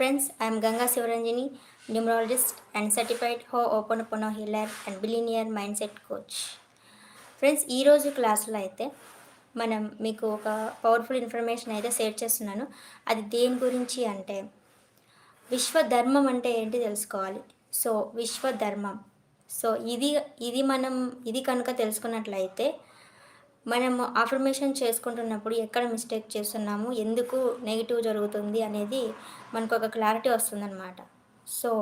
Friends, I am Ganga Sivaranjini, numerologist and certified Ho'oponopono healer and billionaire mindset coach. Friends ఈరోజు క్లాస్లో అయితే మనం మీకు ఒక పవర్ఫుల్ ఇన్ఫర్మేషన్ అయితే షేర్ చేస్తున్నాను అది దేని గురించి అంటే విశ్వధర్మం అంటే ఏంటి తెలుసుకోవాలి సో విశ్వధర్మం సో ఇది ఇది మనం ఇది కనుక తెలుసుకున్నట్లయితే మనము అఫర్మేషన్ చేసుకుంటున్నప్పుడు ఎక్కడ మిస్టేక్ చేస్తున్నాము ఎందుకు నెగిటివ్ జరుగుతుంది అనేది మనకు ఒక క్లారిటీ వస్తుందన్నమాట. సో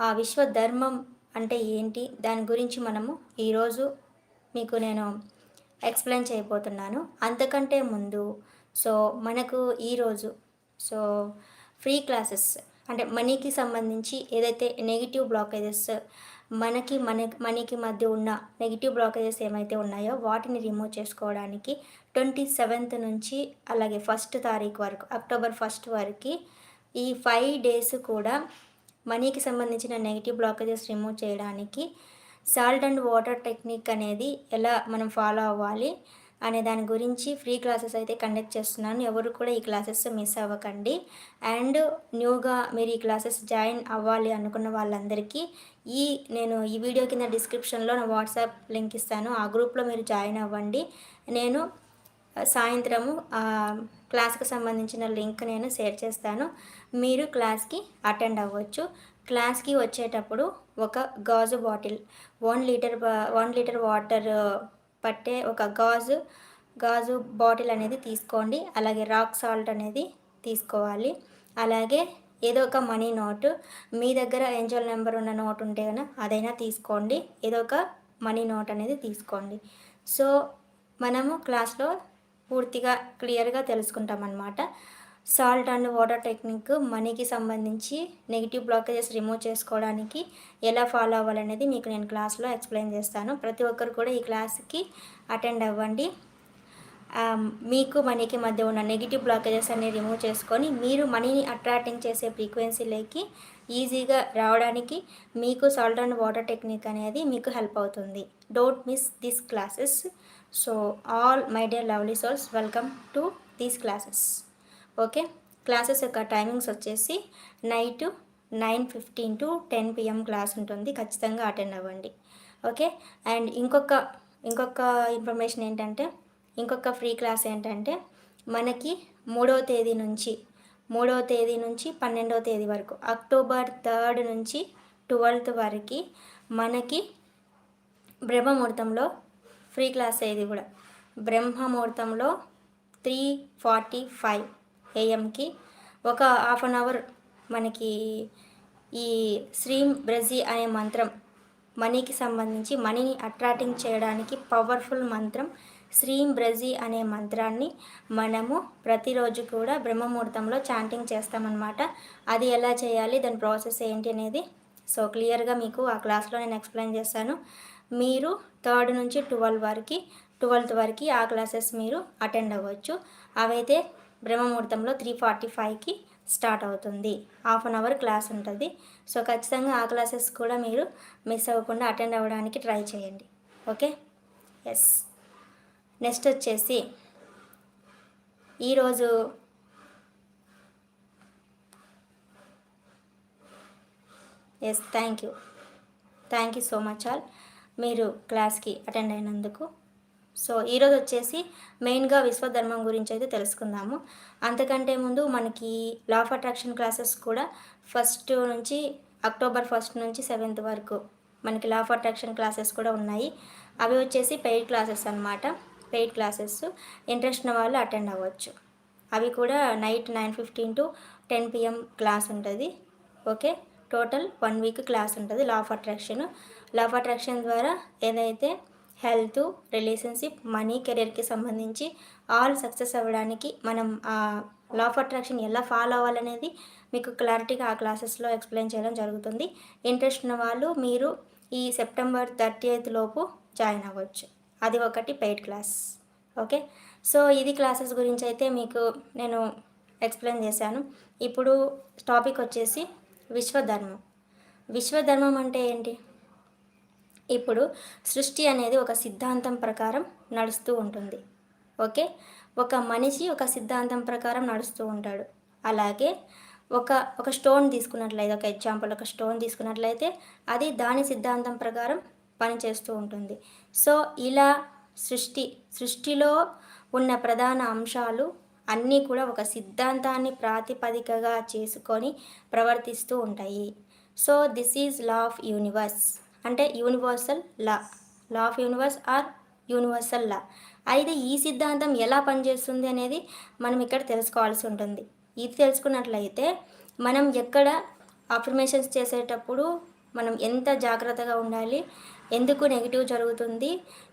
ఆ విశ్వధర్మం అంటే ఏంటి? దాని గురించి మనము ఈరోజు మీకు నేను ఎక్స్ప్లెయిన్ చేయబోతున్నాను. అంతకంటే ముందు సో మనకు ఈరోజు సో ఫ్రీ క్లాసెస్ అంటే మనీకి సంబంధించి ఏదైతే నెగిటివ్ బ్లాకేజెస్ మనకి మన మనీకి మధ్య ఉన్న నెగిటివ్ బ్లాకేజెస్ ఏమైతే ఉన్నాయో వాటిని రిమూవ్ చేసుకోవడానికి ట్వంటీ సెవెంత్ నుంచి అలాగే ఫస్ట్ తారీఖు వరకు అక్టోబర్ ఫస్ట్ వరకు ఈ ఫైవ్ డేస్ కూడా మనీకి సంబంధించిన నెగిటివ్ బ్లాకేజెస్ రిమూవ్ చేయడానికి సాల్ట్ అండ్ వాటర్ టెక్నిక్ అనేది ఎలా మనం ఫాలో అవ్వాలి అనే దాని గురించి ఫ్రీ క్లాసెస్ అయితే కండక్ట్ చేస్తున్నాను. ఎవరు కూడా ఈ క్లాసెస్ మిస్ అవ్వకండి. అండ్ న్యూగా మీరు ఈ క్లాసెస్ జాయిన్ అవ్వాలి అనుకున్న వాళ్ళందరికీ ఈ నేను ఈ వీడియో కింద డిస్క్రిప్షన్లో నా వాట్సాప్ లింక్ ఇస్తాను. ఆ గ్రూప్లో మీరు జాయిన్ అవ్వండి. నేను సాయంత్రము క్లాస్కి సంబంధించిన లింక్ నేను షేర్ చేస్తాను. మీరు క్లాస్కి అటెండ్ అవ్వచ్చు. క్లాస్కి వచ్చేటప్పుడు ఒక గాజు bottle one litre one litre water పట్టే ఒక గాజు గాజు బాటిల్ అనేది తీసుకోండి. అలాగే రాక్ సాల్ట్ అనేది తీసుకోవాలి. అలాగే ఏదో ఒక మనీ నోటు మీ దగ్గర ఏంజల్ నెంబర్ ఉన్న నోట్ ఉంటే కనుక అదైనా తీసుకోండి. ఏదో ఒక మనీ నోట్ అనేది తీసుకోండి. సో మనము క్లాస్లో పూర్తిగా క్లియర్గా తెలుసుకుంటాం అన్నమాట సాల్ట్ అండ్ వాటర్ టెక్నిక్ మనీకి సంబంధించి నెగిటివ్ బ్లాకేజెస్ రిమూవ్ చేసుకోవడానికి ఎలా ఫాలో అవ్వాలనేది మీకు నేను క్లాస్లో ఎక్స్ప్లెయిన్ చేస్తాను. ప్రతి ఒక్కరు కూడా ఈ క్లాస్కి అటెండ్ అవ్వండి. మీకు మనీకి మధ్య ఉన్న నెగిటివ్ బ్లాకేజెస్ అన్ని రిమూవ్ చేసుకొని మీరు మనీని అట్రాక్టింగ్ చేసే ఫ్రీక్వెన్సీలోకి ఈజీగా రావడానికి మీకు సాల్ట్ అండ్ వాటర్ టెక్నిక్ అనేది మీకు హెల్ప్ అవుతుంది. Don't miss this classes. So all my dear lovely souls welcome to these classes. Okay? Classes యొక్క టైమింగ్స్ వచ్చేసి night nine fifteen to ten PM class ఉంటుంది. ఖచ్చితంగా అటెండ్ అవ్వండి. ఓకే? అండ్ ఇంకొక ఇంకొక ఇన్ఫర్మేషన్ ఏంటంటే ఇంకొక ఫ్రీ క్లాస్ ఏంటంటే మనకి మూడవ తేదీ నుంచి మూడవ తేదీ నుంచి పన్నెండవ తేదీ వరకు అక్టోబర్ థర్డ్ నుంచి ట్వెల్త్ వరకు మనకి బ్రహ్మముహూర్తంలో ఫ్రీ క్లాస్ ఇది కూడా. బ్రహ్మముహూర్తంలో త్రీ ఫార్టీ ఫైవ్ ఏఎంకి ఒక హాఫ్ అన్ అవర్ మనకి ఈ శ్రీం బ్రజీ అనే మంత్రం మనీకి సంబంధించి మనీని అట్రాక్టింగ్ చేయడానికి పవర్ఫుల్ మంత్రం శ్రీం బ్రజీ అనే మంత్రాన్ని మనము ప్రతిరోజు కూడా బ్రహ్మముహూర్తంలో చాంటింగ్ చేస్తామన్నమాట. అది ఎలా చేయాలి దాని ప్రాసెస్ ఏంటి అనేది సో క్లియర్గా మీకు ఆ క్లాస్లో నేను ఎక్స్ప్లెయిన్ చేస్తాను. మీరు థర్డ్ నుంచి ట్వెల్వ్ వరకు ట్వెల్త్ వరకు ఆ క్లాసెస్ మీరు అటెండ్ అవ్వచ్చు. అవైతే బ్రహ్మముహూర్తంలో త్రీ ఫార్టీ ఫైవ్కి స్టార్ట్ అవుతుంది. హాఫ్ అన్ అవర్ క్లాస్ ఉంటుంది. సో ఖచ్చితంగా ఆ క్లాసెస్ కూడా మీరు మిస్ అవ్వకుండా అటెండ్ అవ్వడానికి ట్రై చేయండి. ఓకే ఎస్ నెక్స్ట్ వచ్చేసి ఈరోజు yes thank you thank you so much all మీరు క్లాస్కి అటెండ్ అయినందుకు సో ఈరోజు వచ్చేసి మెయిన్గా విశ్వధర్మం గురించి అయితే తెలుసుకుందాము. అంతకంటే ముందు మనకి లా ఆఫ్ అట్రాక్షన్ క్లాసెస్ కూడా ఫస్ట్ నుంచి అక్టోబర్ ఫస్ట్ నుంచి సెవెంత్ వరకు మనకి లా ఆఫ్ అట్రాక్షన్ క్లాసెస్ కూడా ఉన్నాయి. అవి వచ్చేసి పెయిడ్ క్లాసెస్ అనమాట పెయిడ్ క్లాసెస్ ఇంట్రెస్ట్ ఉన్న వాళ్ళు అటెండ్ అవ్వచ్చు. అవి కూడా night nine fifteen to ten PM class ఉంటుంది. Okay total one week class ఉంటుంది law of attraction law of attraction ద్వారా ఏదైతే హెల్త్ రిలేషన్షిప్ మనీ కెరీర్కి సంబంధించి ఆల్ సక్సెస్ అవ్వడానికి మనం ఆ లా ఆఫ్ అట్రాక్షన్ ఎలా ఫాలో అవ్వాలనేది మీకు క్లారిటీగా ఆ క్లాసెస్లో ఎక్స్ప్లెయిన్ చేయడం జరుగుతుంది. ఇంట్రెస్ట్ ఉన్న వాళ్ళు మీరు ఈ సెప్టెంబర్ థర్టీ ఎయిత్ లోపు జాయిన్ అవ్వచ్చు. అది ఒకటి పెయిడ్ క్లాస్ ఓకే? సో ఇది క్లాసెస్ గురించి అయితే మీకు నేను ఎక్స్ప్లెయిన్ చేశాను. ఇప్పుడు టాపిక్ వచ్చేసి విశ్వధర్మం. విశ్వధర్మం అంటే ఏంటి? ఇప్పుడు సృష్టి అనేది ఒక సిద్ధాంతం ప్రకారం నడుస్తూ ఉంటుంది. ఓకే? ఒక మనిషి ఒక సిద్ధాంతం ప్రకారం నడుస్తూ ఉంటాడు. అలాగే ఒక ఒక స్టోన్ తీసుకున్నట్లయితే ఒక ఎగ్జాంపుల్ ఒక స్టోన్ తీసుకున్నట్లయితే అది దాని సిద్ధాంతం ప్రకారం పనిచేస్తూ ఉంటుంది. సో ఇలా సృష్టి సృష్టిలో ఉన్న ప్రధాన అంశాలు అన్నీ కూడా ఒక సిద్ధాంతాన్ని ప్రాతిపదికగా చేసుకొని ప్రవర్తిస్తూ ఉంటాయి. So this is law of universe. అంటే universal law law of universe or universal law అయితే ఈ సిద్ధాంతం ఎలా పనిచేస్తుంది అనేది మనం ఇక్కడ తెలుసుకోవాల్సి ఉంటుంది. ఇది తెలుసుకున్నట్లయితే మనం ఎక్కడ అఫర్మేషన్స్ చేసేటప్పుడు మనం ఎంత జాగ్రత్తగా ఉండాలి ఎందుకు నెగిటివ్ జరుగుతుంది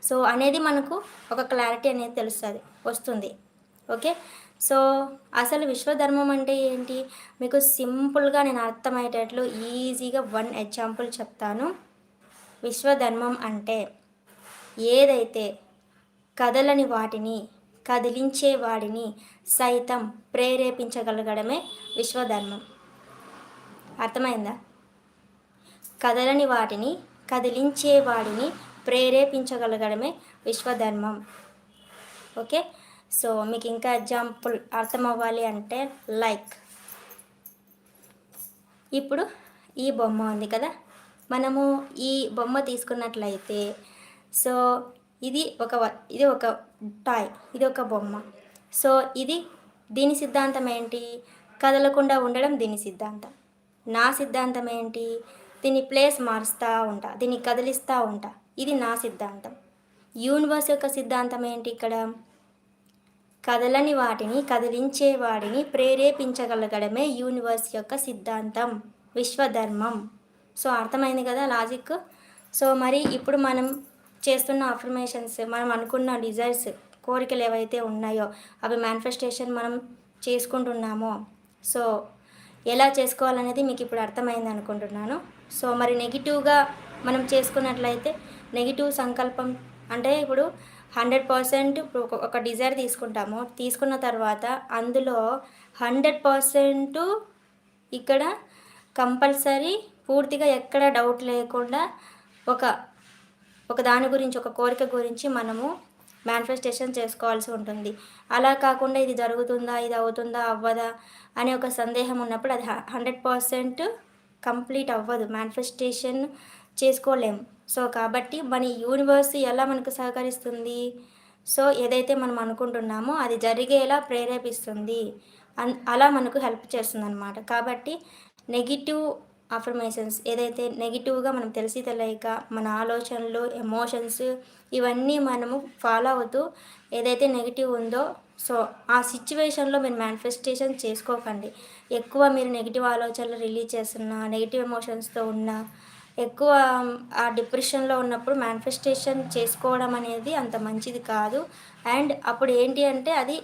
సో అనేది మనకు ఒక క్లారిటీ అనేది తెలుస్తుంది వస్తుంది. ఓకే సో అసలు విశ్వధర్మం అంటే ఏంటి? మీకు సింపుల్గా నేను అర్థమయ్యేటట్లు ఈజీగా వన్ ఎగ్జాంపుల్ చెప్తాను. విశ్వధర్మం అంటే ఏదైతే కదలని వాటిని కదిలించే వాడిని సైతం ప్రేరేపించగలగడమే విశ్వధర్మం. అర్థమైందా? కదలని వాటిని కదిలించే వాడిని ప్రేరేపించగలగడమే విశ్వధర్మం. ఓకే? సో మీకు ఇంకా ఎగ్జాంపుల్ అర్థం అవ్వాలి అంటే లైక్. ఇప్పుడు ఈ బొమ్మ ఉంది కదా? మనము ఈ బొమ్మ తీసుకున్నట్లయితే సో ఇది ఒక ఇది ఒక టాయ్ ఇది ఒక బొమ్మ. సో ఇది దీని సిద్ధాంతం ఏంటి? కదలకుండా ఉండడం దీని సిద్ధాంతం. నా సిద్ధాంతం ఏంటి? దీని ప్లేస్ మారుస్తూ ఉంటా దీన్ని కదిలిస్తూ ఉంటా. ఇది నా సిద్ధాంతం. యూనివర్స్ యొక్క సిద్ధాంతం ఏంటి ఇక్కడ? కదలని వాటిని కదిలించే వాడిని ప్రేరేపించగలగడమే యూనివర్స్ యొక్క సిద్ధాంతం విశ్వధర్మం. సో అర్థమైంది కదా లాజిక్? సో మరి ఇప్పుడు మనం చేస్తున్న అఫర్మేషన్స్ మనం అనుకున్న డిజైర్స్ కోరికలు ఏవైతే ఉన్నాయో అవి మేనిఫెస్టేషన్ మనం చేసుకుంటున్నామో సో ఎలా చేసుకోవాలనేది మీకు ఇప్పుడు అర్థమైంది అనుకుంటున్నాను. సో మరి నెగిటివ్గా మనం చేసుకున్నట్లయితే నెగిటివ్ సంకల్పం అంటే ఇప్పుడు హండ్రెడ్ పర్సెంట్ ఒక డిజైర్ తీసుకుంటాము. తీసుకున్న తర్వాత అందులో హండ్రెడ్ పర్సెంట్ ఇక్కడ కంపల్సరీ పూర్తిగా ఎక్కడ డౌట్ లేకుండా ఒక ఒక దాని గురించి ఒక కోరిక గురించి మనము మేనిఫెస్టేషన్ చేసుకోవాల్సి ఉంటుంది. అలా కాకుండా ఇది జరుగుతుందా ఇది అవుతుందా అవ్వదా అనే ఒక సందేహం ఉన్నప్పుడు అది హండ్రెడ్ పర్సెంట్ కంప్లీట్ అవ్వదు. మేనిఫెస్టేషన్ చేసుకోలేము సో కాబట్టి మన యూనివర్స్ ఎలా మనకు సహకరిస్తుంది? సో ఏదైతే మనం అనుకుంటున్నామో అది జరిగేలా ప్రేరేపిస్తుంది. అన్ అలా మనకు హెల్ప్ చేస్తుంది అనమాట కాబట్టి నెగిటివ్ అఫర్మేషన్స్ ఏదైతే నెగిటివ్గా మనం తెలిసి తెలియక మన ఆలోచనలు ఎమోషన్స్ ఇవన్నీ మనము ఫాలో అవుతూ ఏదైతే నెగిటివ్ ఉందో సో ఆ సిచ్యువేషన్లో మీరు మేనిఫెస్టేషన్ చేసుకోకండి. ఎక్కువ మీరు నెగిటివ్ ఆలోచనలు రిలీజ్ చేస్తున్నా నెగిటివ్ ఎమోషన్స్తో ఉన్నా ఎక్కువ ఆ డిప్రెషన్లో ఉన్నప్పుడు మేనిఫెస్టేషన్ చేసుకోవడం అనేది అంత మంచిది కాదు. అండ్ అప్పుడు ఏంటి అంటే అది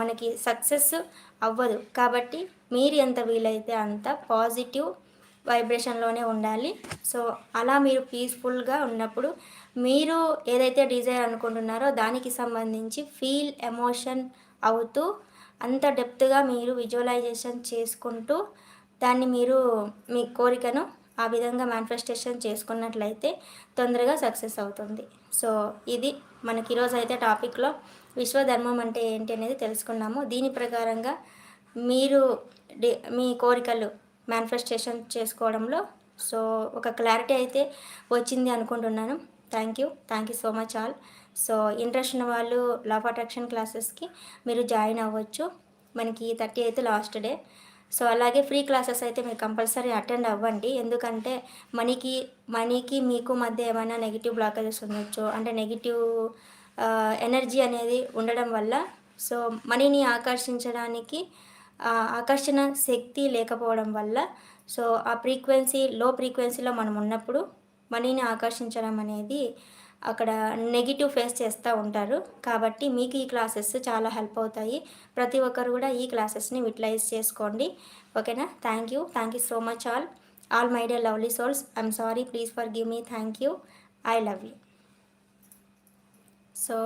మనకి సక్సెస్ అవ్వదు. కాబట్టి మీరు ఎంత వీలైతే అంత పాజిటివ్ వైబ్రేషన్లోనే ఉండాలి. సో అలా మీరు పీస్ఫుల్గా ఉన్నప్పుడు మీరు ఏదైతే డిజైర్ అనుకుంటున్నారో దానికి సంబంధించి ఫీల్ ఎమోషన్ అవుతూ అంత డెప్త్గా మీరు విజువలైజేషన్ చేసుకుంటూ దాన్ని మీరు మీ కోరికను ఆ విధంగా మేనిఫెస్టేషన్ చేసుకున్నట్లయితే తొందరగా సక్సెస్ అవుతుంది. సో ఇది మనకి ఈరోజు అయితే టాపిక్లో విశ్వధర్మం అంటే ఏంటి అనేది తెలుసుకున్నాము. దీని ప్రకారంగా మీరు మీ కోరికలు మేనిఫెస్టేషన్ చేసుకోవడంలో. సో ఒక క్లారిటీ అయితే వచ్చింది అనుకుంటున్నాను. Thank you thank you so much all so interest ఉన్న వాళ్ళు లాఫ్ అట్రాక్షన్ క్లాసెస్కి మీరు జాయిన్ అవ్వచ్చు. మనకి థర్టీ అయితే లాస్ట్ డే సో అలాగే ఫ్రీ క్లాసెస్ అయితే మీరు కంపల్సరీ అటెండ్ అవ్వండి. ఎందుకంటే మనీకి మనీకి మీకు మధ్య ఏమైనా నెగిటివ్ బ్లాకేజెస్ ఉండొచ్చు. అంటే నెగిటివ్ ఎనర్జీ uh, అనేది ఉండడం వల్ల. సో మనీని ఆకర్షించడానికి ఆకర్షణ శక్తి లేకపోవడం వల్ల సో ఆ ఫ్రీక్వెన్సీ లో ఫ్రీక్వెన్సీలో మనం ఉన్నప్పుడు మనీని ఆకర్షించడం అనేది అక్కడ నెగిటివ్ ఫేస్ చేస్తూ ఉంటారు. కాబట్టి మీకు ఈ క్లాసెస్ చాలా హెల్ప్ అవుతాయి. ప్రతి ఒక్కరు కూడా ఈ క్లాసెస్ని యూటిలైజ్ చేసుకోండి. ఓకేనా? Thank you. Thank you so much all. All my dear lovely souls I'm sorry. Please forgive me. Thank you. I love you. So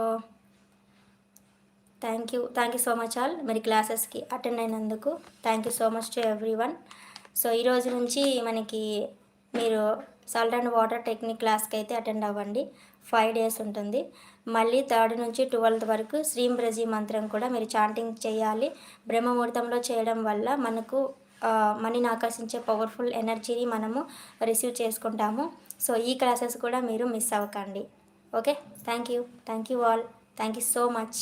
thank you thank you so much all మరి క్లాసెస్కి attend అయినందుకు thank you so much to everyone so ఈరోజు నుంచి మనకి మీరు salt and water technique క్లాస్కి అయితే attend అవ్వండి. ఫైవ్ డేస్ ఉంటుంది. మళ్ళీ థర్డ్ నుంచి ట్వెల్త్ వరకు శ్రీం బ్రజీ మంత్రం కూడా మీరు చాంటింగ్ చేయాలి. బ్రహ్మముహూర్తంలో చేయడం వల్ల మనకు మనీని ఆకర్షించే పవర్ఫుల్ ఎనర్జీని మనము రిసీవ్ చేసుకుంటాము. సో ఈ క్లాసెస్ కూడా మీరు మిస్ అవ్వకండి. Okay thank you thank you all thank you so much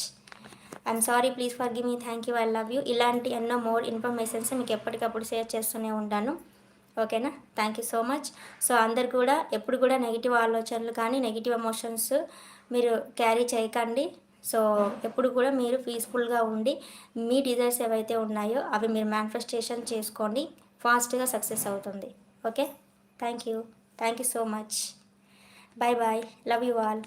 I'm sorry please forgive me thank you I love you ఇలాంటి ఎన్నో మోర్ ఇన్ఫర్మేషన్స్ మీకు ఎప్పటికప్పుడు షేర్ చేస్తూనే ఉంటాను. ఓకేనా thank you so much so అందరు కూడా ఎప్పుడు కూడా నెగిటివ్ ఆలోచనలు కానీ నెగిటివ్ ఎమోషన్స్ మీరు క్యారీ చేయకండి. సో ఎప్పుడు కూడా మీరు పీస్ఫుల్గా ఉండి మీ డిజైర్స్ ఏవైతే ఉన్నాయో అవి మీరు మేనిఫెస్టేషన్ చేసుకోండి. ఫాస్ట్గా సక్సెస్ అవుతుంది. Okay thank you thank you so much bye bye love you all